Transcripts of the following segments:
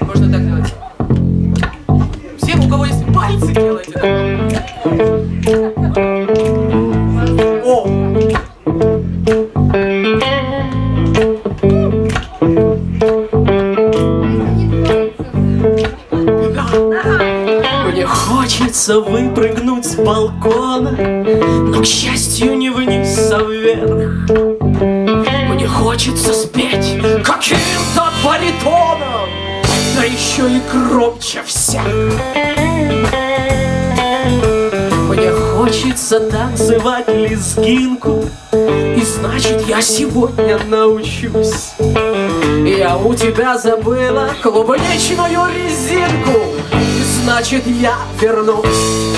Можно так делать. Все, у кого есть пальцы, делайте так. О! Мне хочется выпрыгнуть с балкона, но, к счастью, не вниз, а вверх. Мне хочется спеть каким-то баритоном, да еще и громче всех. Мне хочется танцевать лезгинку, и значит, я сегодня научусь. Я у тебя забыла клубничную резинку И значит я вернусь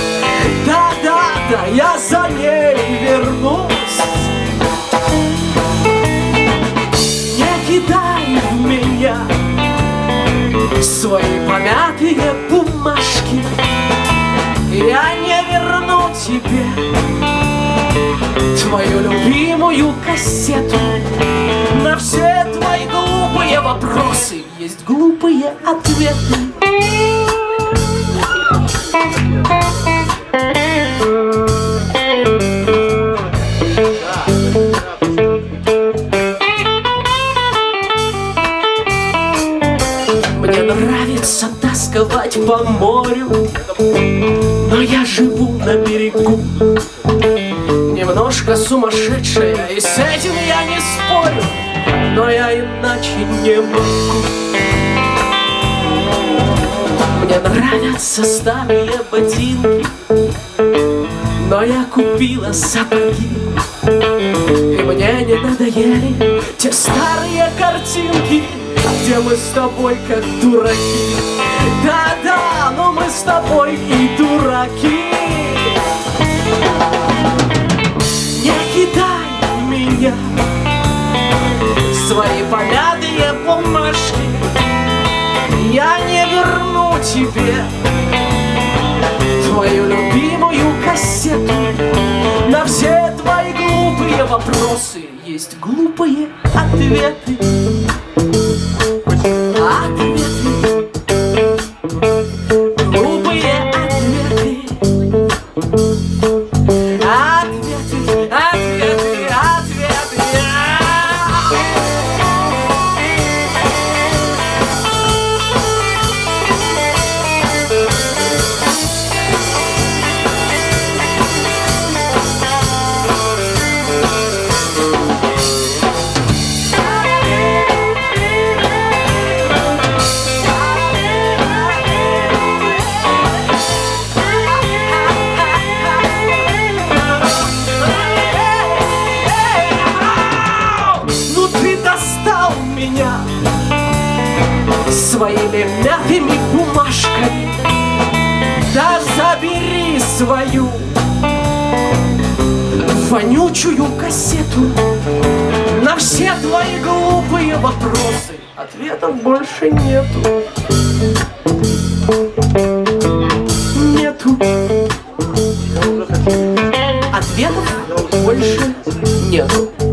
Да-да-да, я за ней вернусь Свои помятые бумажки. Я не верну тебе Твою любимую кассету. На все твои глупые вопросы Есть глупые ответы тосковать по морю. Но я живу на берегу. Немножко сумасшедшая И с этим я не спорю. Но я иначе не могу. Мне нравятся старые ботинки Но я купила сапоги. И мне не надоели Те старые картинки Где мы с тобой как дураки с тобой и дураки. Не кидай меня. Свои помятые бумажки Я не верну тебе. Твою любимую кассету На все твои глупые вопросы. Есть глупые Ответы Своими мятыми бумажками. Да забери свою Вонючую кассету На все твои глупые вопросы. Ответов больше нету. Нету. Ответов больше нету